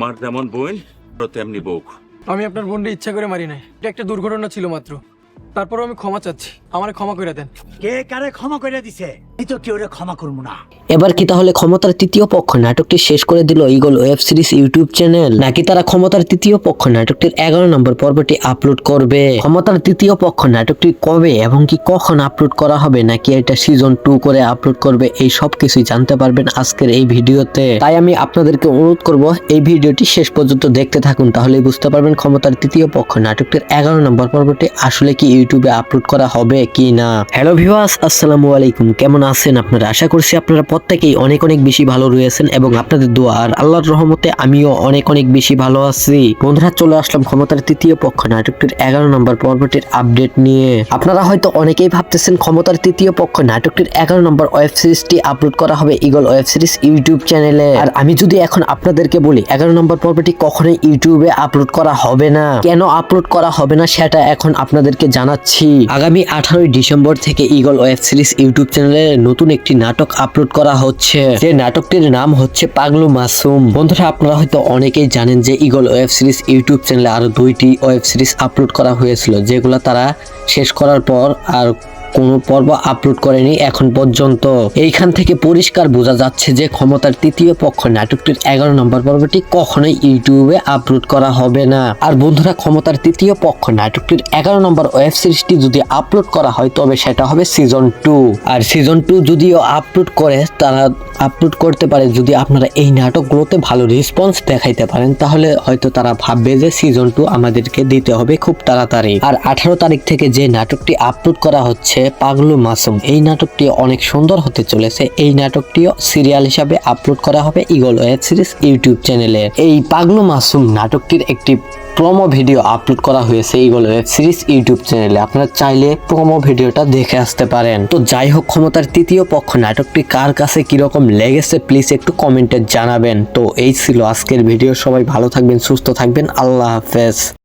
আমার যেমন বোন তেমনি বউ আমি আপনার বোনটা ইচ্ছা করে মারি নাই। এটা একটা দুর্ঘটনা ছিল মাত্র। তারপরও আমি ক্ষমা চাচ্ছি। আমার ক্ষমা করে দেন। কে কারে ক্ষমা করে দিছে? এবার কি তাহলে ক্ষমতার তৃতীয় পক্ষ নাটকটি শেষ করে দিল eagle web series YouTube channel? নাকি তারা ক্ষমতার তৃতীয় পক্ষ নাটকটির এগারো নম্বর পর্বটি আপলোড করবে? ক্ষমতার তৃতীয় পক্ষ নাটকটি কবে এবং কি কখন আপলোড করা হবে? নাকি এটা সিজন টু করে আপলোড করবে? এই সব কিছুই জানতে পারবেন আজকের এই ভিডিওতে। তাই আমি আপনাদেরকে অনুরোধ করব, এই ভিডিওটি শেষ পর্যন্ত দেখতে থাকুন তাহলে বুঝতে পারবেন ক্ষমতার তৃতীয় পক্ষ নাটকটির এগারো নম্বর পর্বটি আসলে কি ইউটিউবে আপলোড করা হবে কি না। হ্যালো ভিউয়ার্স, আসসালামু আলাইকুম। কেমন আছেন আপনারা। আশা করছি আপনারা প্রত্যেকেই অনেক অনেক বেশি ভালো রয়েছেন এবং আপনাদের দোয়া। আর আল্লাহর রহমতে আমিও অনেক অনেক বেশি ভালো আছি। বন্ধুরা, চলে আসলাম ক্ষমতার তৃতীয় পক্ষ নাটকটির এগারো নম্বর পর্বটির আপডেট নিয়ে। আপনারা হয়তো অনেকেই ভাবতেছেন ক্ষমতার তৃতীয় পক্ষ নাটকটির এগারো নম্বর ওয়েব সিরিজটি আপলোড করা হবে ইগল ওয়েব সিরিজ ইউটিউব চ্যানেলে। আর আমি যদি এখন আপনাদেরকে বলি, এগারো নম্বর পর্বটি কখনোই ইউটিউবে আপলোড করা হবে না। কেন আপলোড করা হবে না সেটা এখন আপনাদেরকে জানাচ্ছি। আগামী আঠারোই ডিসেম্বর থেকে ইগল ওয়েব সিরিজ ইউটিউব চ্যানেলে নতুন একটি নাটক আপলোড করা হচ্ছে। যে নাটকটির নাম হচ্ছে পাগলু মাসুম। বন্ধুরা, আপনারা হয়তো অনেকেই জানেন যে ইগল ওয়েব সিরিজ ইউটিউব চ্যানেলে আরও দুইটি ওয়েব সিরিজ আপলোড করা হয়েছিল, যেগুলো তারা শেষ করার পর আর কোনো পর্ব আপলোড করেনি এখন পর্যন্ত। এইখান থেকে পরিষ্কার বোঝা যাচ্ছে যে ক্ষমতার তৃতীয় পক্ষ নাটকটির এগারো নম্বর পর্বটি কখনোই ইউটিউবে আপলোড করা হবে না। আর বন্ধুরা, ক্ষমতার তৃতীয় পক্ষ নাটকটির এগারো নম্বর ওয়েব সিরিজটি যদি আপলোড করা হয়, তবে সেটা হবে সিজন টু আর সিজন টু যদিও আপলোড করে, তারা আপলোড করতে পারে যদি আপনারা এই নাটকগুলোতে ভালো রেসপন্স দেখাইতে পারেন, তাহলে হয়তো তারা ভাববে যে সিজন টু আমাদেরকে দিতে হবে খুব তাড়াতাড়ি। আর আঠারো তারিখ থেকে যে নাটকটি আপলোড করা হচ্ছে পাগলু মাসুম। এই নাটকটি অনেক সুন্দর হতে চলেছে। এই নাটকটিও সিরিয়াল হিসাবে আপলোড করা হবে ইগল ওয়েব সিরিজ ইউটিউব চ্যানেলে। এই পাগলু মাসুম নাটকটির একটি প্রোমো ভিডিও আপলোড করা হয়েছে ইগল ওয়েব সিরিজ ইউটিউব চ্যানেলে। আপনারা চাইলে প্রোমো ভিডিওটা দেখে আসতে পারেন। তো যাই হোক, ক্ষমতার তৃতীয় পক্ষ নাটকটি কার কাছে কীরকম লেগেছে প্লিজ একটু কমেন্টে জানাবেন। তো এই ছিল আজকের ভিডিও। সবাই ভালো থাকবেন, সুস্থ থাকবেন। আল্লাহ হাফেজ।